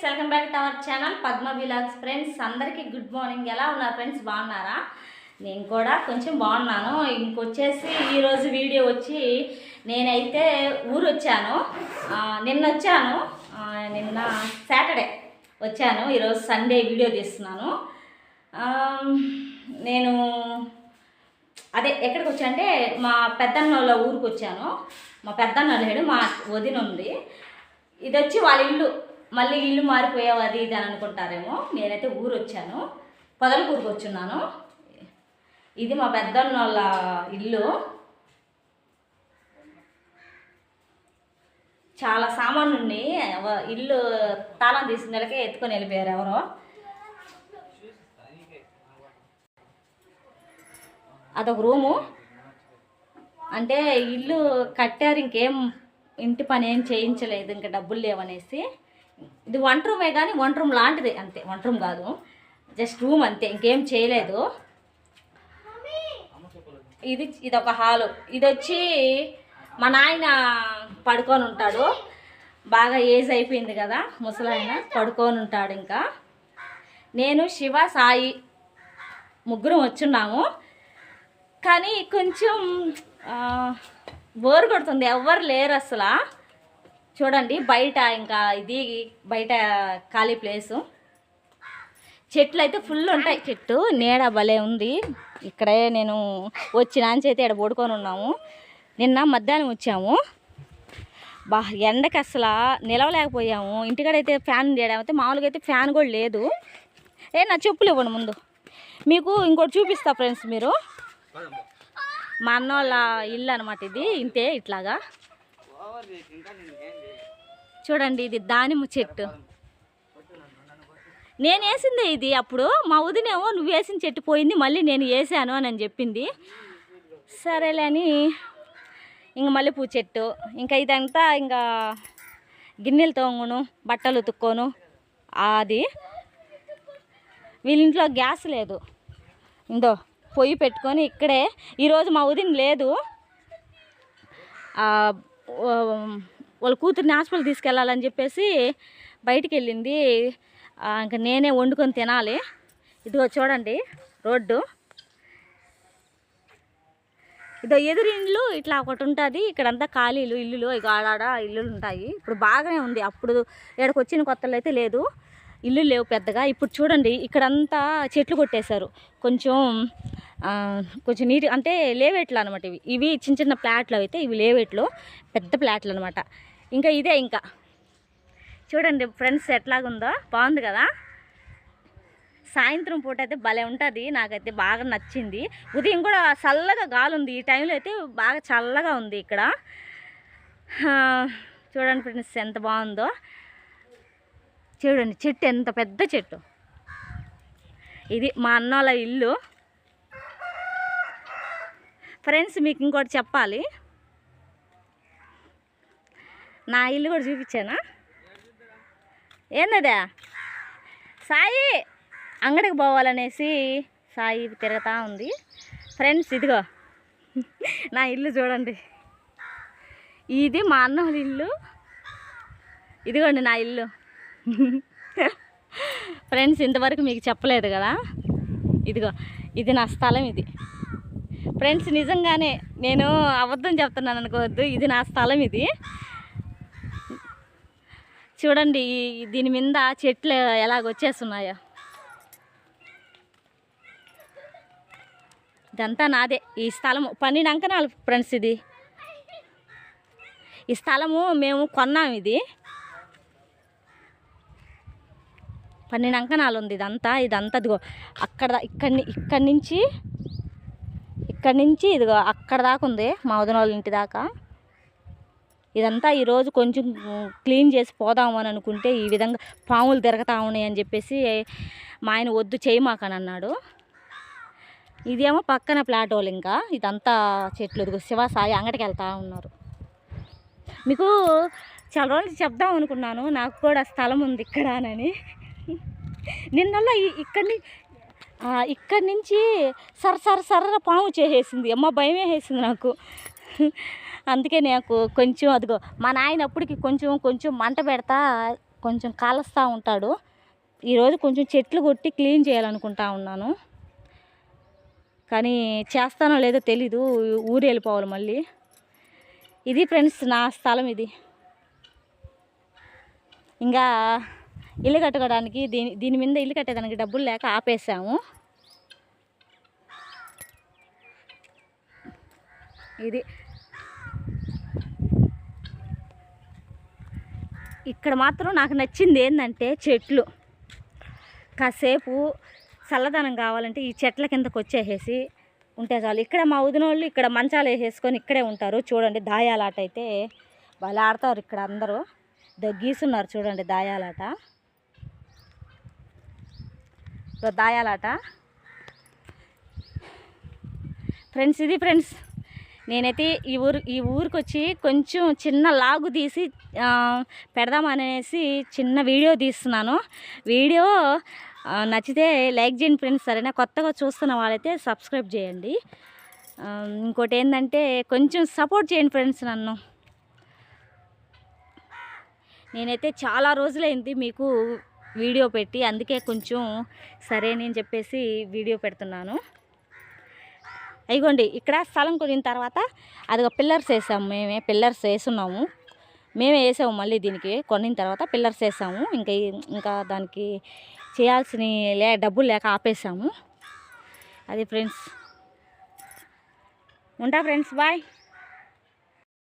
Friends welcome back to our channel Padma vlogs friends అందరికీ good morning. ఎలా ఉన్నారు friends? బాగున్నారా? నేను కూడా కొంచెం బాగున్నాను. ఇంకొచ్చేసి ఈరోజు వీడియో వచ్చి నేనైతే ఊరు వచ్చాను నిన్న వచ్చాను నిన్న సాటర్డే వచ్చాను. ఈరోజు సండే వీడియో తీస్తున్నాను. నేను అదే ఎక్కడికి వచ్చా అంటే మా పెద్దన్న వాళ్ళ ఊరికి వచ్చాను మా పెద్దన్న లేడు మా వదిన ఉంది ఇది వచ్చి వాళ్ళ ఇల్లు. మళ్ళీ ఇల్లు మారిపోయావు అది ఇది అని అనుకుంటారేమో. నేనైతే ఊరు వచ్చాను పొదలకూరుకు వచ్చున్నాను ఇది మా పెద్దన్న వాళ్ళ ఇల్లు. చాలా సామాన్లు ఉన్నాయి. ఇల్లు తాళం తీసిన నెలకే ఎత్తుకొని వెళ్ళిపోయారు ఎవరో. అదొక రూము. అంటే ఇల్లు కట్టారు ఇంకేం ఇంటి పని ఏం చేయించలేదు ఇంకా డబ్బులు లేవనేసి. ఇది వంట రూమే కానీ వంట రూమ్ లాంటిది అంతే. వంట రూమ్ కాదు. జస్ట్ రూమ్ అంతే. ఇంకేం చేయలేదు. ఇది ఇది ఒక హాలు. ఇది వచ్చి మా నాయన పడుకొని ఉంటాడు. బాగా ఏజ్ అయిపోయింది కదా ముసలాయన. పడుకొని ఉంటాడు ఇంకా. నేను శివ సాయి ముగ్గురం వచ్చున్నాము. కానీ కొంచెం బోర్ కొడుతుంది. ఎవ్వరు లేరు అసలు. చూడండి బయట ఇంకా ఇది బయట ఖాళీ ప్లేసు. చెట్లు అయితే ఫుల్ ఉంటాయి చెట్టు నీడ భలే ఉంది. ఇక్కడే నేను వచ్చినాంచి అయితే ఇక్కడ పడుకొని ఉన్నాము. నిన్న మధ్యాహ్నం వచ్చాము. బా ఎండకి అసలు నిలవలేకపోయాము. ఇంటికాడైతే ఫ్యాన్ చేయడం మామూలుగా అయితే ఫ్యాన్ కూడా లేదు. ఏ నా చెప్పులు ఇవ్వండి ముందు. మీకు ఇంకోటి చూపిస్తా ఫ్రెండ్స్ మీరు. మా అన్న వాళ్ళ ఇల్లు అనమాట ఇది. ఇంతే ఇట్లాగా. చూడండి ఇది దానిమ్మ చెట్టు. నేను వేసిందే ఇది అప్పుడు. మా వదినేమో నువ్వు వేసిన చెట్టు పోయింది మళ్ళీ నేను వేసాను అని అని చెప్పింది. సరేలే అని ఇంక మల్లెపూ చెట్టు. ఇంకా ఇదంతా ఇంకా గిన్నెలు తోంగును బట్టలు ఉతుక్కోను. అది వీళ్ళింట్లో గ్యాస్ లేదు. ఇందో పొయ్యి పెట్టుకొని ఇక్కడే. ఈరోజు మా ఉదిన లేదు. వాళ్ళ కూతుర్ని హాస్పిటల్ తీసుకెళ్ళాలని చెప్పేసి బయటికి వెళ్ళింది. ఇంకా నేనే వండుకొని తినాలి. ఇదిగో చూడండి రోడ్డు. ఇదో ఎదురిండ్లు ఇట్లా ఒకటి ఉంటుంది. ఇక్కడంతా ఖాళీలు ఇల్లులు ఇక ఆడాడ ఇల్లులు ఉంటాయి. ఇప్పుడు బాగానే ఉంది. అప్పుడు ఇక్కడికి వచ్చిన కొత్తలో అయితే లేదు. ఇల్లు లేవు పెద్దగా. ఇప్పుడు చూడండి ఇక్కడంతా చెట్లు కొట్టేశారు. కొంచెం కొంచెం నీట్ అంటే లేవేట్లు అనమాట ఇవి. ఇవి చిన్న చిన్న ప్లాట్లు అయితే ఇవి లేవేట్లు పెద్ద ప్లాట్లు అనమాట ఇంకా ఇదే ఇంకా. చూడండి ఫ్రెండ్స్ ఎట్లాగుందో. బాగుంది కదా? సాయంత్రం పూట అయితే భలే ఉంటుంది. నాకైతే బాగా నచ్చింది. ఉదయం కూడా చల్లగా గాలి ఉంది ఈ టైంలో అయితే బాగా చల్లగా ఉంది ఇక్కడ. చూడండి ఫ్రెండ్స్ ఎంత బాగుందో. చూడండి చెట్టు ఎంత పెద్ద చెట్టు. ఇది మా అన్నోళ్ళ ఇల్లు. ఫ్రెండ్స్ మీకు ఇంకోటి చెప్పాలి. నా ఇల్లు కూడా చూపించానా? ఏందదా? సాయి అంగడికి పోవాలనేసి సాయి తిరుగుతూ ఉంది. ఫ్రెండ్స్ ఇదిగో. నా ఇల్లు చూడండి. ఇది మా అన్న ఇల్లు. ఇదిగోండి నా ఇల్లు. ఫ్రెండ్స్ ఇంతవరకు మీకు చెప్పలేదు కదా? ఇదిగో ఇది నా స్థలం ఇది. ఫ్రెండ్స్ నిజంగానే నేను అబద్ధం చెప్తున్నాను అనుకోవద్దు. ఇది నా స్థలం ఇది. చూడండి దీని మీద చెట్లు ఎలాగ వచ్చేస్తున్నాయో. ఇదంతా నాదే. ఈ స్థలము పన్నెండు అంకణాలు ఫ్రెండ్స్ ఇది. ఈ స్థలము మేము కొన్నాం ఇది. పన్నెండు అంకణాలు ఉంది ఇదంతా ఇదంతా ఇదిగో. అక్కడ ఇక్కడి ఇక్కడి నుంచి ఇక్కడి నుంచి ఇదిగో అక్కడ దాకా ఉంది మా వదిన వాళ్ళ ఇంటి దాకా. ఇదంతా ఈరోజు కొంచెం క్లీన్ చేసి పోదాము అని అనుకుంటే ఈ విధంగా పాములు తిరగతా ఉన్నాయి అని చెప్పేసి మా ఆయన వద్దు చేయమాకని అన్నాడు. ఇదేమో పక్కన ప్లాట్ వాళ్ళు ఇంకా ఇదంతా చెట్లు ఇదిగో శివ సాయి అంగడికి వెళ్తా ఉన్నారు. మీకు చాలా రోజులు చెప్దాం అనుకున్నాను నాకు కూడా స్థలం ఉంది ఇక్కడ అని. నిన్నలా ఈ- ఇక్కడి ఇక్కడి నుంచి సర సర సర్ర పాము చేసేసింది. అమ్మ భయం వేసేసింది నాకు. అందుకే నాకు కొంచెం అదిగో మా నాయన అప్పటికి కొంచెం కొంచెం మంట పెడతా కొంచెం కాలుస్తూ ఉంటాడు. ఈరోజు కొంచెం చెట్లు కొట్టి క్లీన్ చేయాలనుకుంటా ఉన్నాను. కానీ చేస్తానో లేదో తెలీదు. ఊరు వెళ్ళిపోవాలి మళ్ళీ. ఇది ఫ్రెండ్స్ నా స్థలం ఇది. ఇంకా ఇల్లు కట్టుకోవడానికి దీని దీని మీద ఇల్లు కట్టేదానికి డబ్బులు లేక ఆపేసాము. ఇది. ఇక్కడ మాత్రం నాకు నచ్చింది ఏంటంటే చెట్లు. కాసేపు చల్లదనం కావాలంటే ఈ చెట్ల కిందకు వచ్చేసేసి ఉంటే చాలు. ఇక్కడ మా వదిన వాళ్ళు ఇక్కడ మంచాలు వేసేసుకొని ఇక్కడే ఉంటారు. చూడండి దాయాలాట అయితే వాళ్ళు ఆడతారు ఇక్కడ అందరూ. దగ్గీసున్నారు చూడండి దాయాలాట. దాయాలాట. ఫ్రెండ్స్ ఇది ఫ్రెండ్స్ నేనైతే ఈ ఊరు ఈ ఊరికి వచ్చి కొంచెం చిన్న లాగు తీసి పెడదామనేసి చిన్న వీడియో తీస్తున్నాను. వీడియో నచ్చితే లైక్ చేయండి ఫ్రెండ్స్ సరేనా? కొత్తగా చూస్తున్న వాళ్ళైతే సబ్స్క్రైబ్ చేయండి. ఇంకోటి ఏంటంటే కొంచెం సపోర్ట్ చేయండి ఫ్రెండ్స్ నన్ను. నేనైతే చాలా రోజులైంది మీకు వీడియో పెట్టి అందుకే కొంచెం సరే అని చెప్పేసి వీడియో పెడుతున్నాను. అయిగోండి ఇక్కడ స్థలం కొనిన తర్వాత అది పిల్లర్స్ వేసాము మేమే పిల్లర్స్ వేసున్నాము. మేమే వేసాము మళ్ళీ దీనికి కొనిన తర్వాత పిల్లర్స్ వేసాము. ఇంకా ఇంకా దానికి చేయాల్సిన లే డబ్బులు లేక ఆపేసాము. అది ఫ్రెండ్స్. ఉంటా ఫ్రెండ్స్ బాయ్.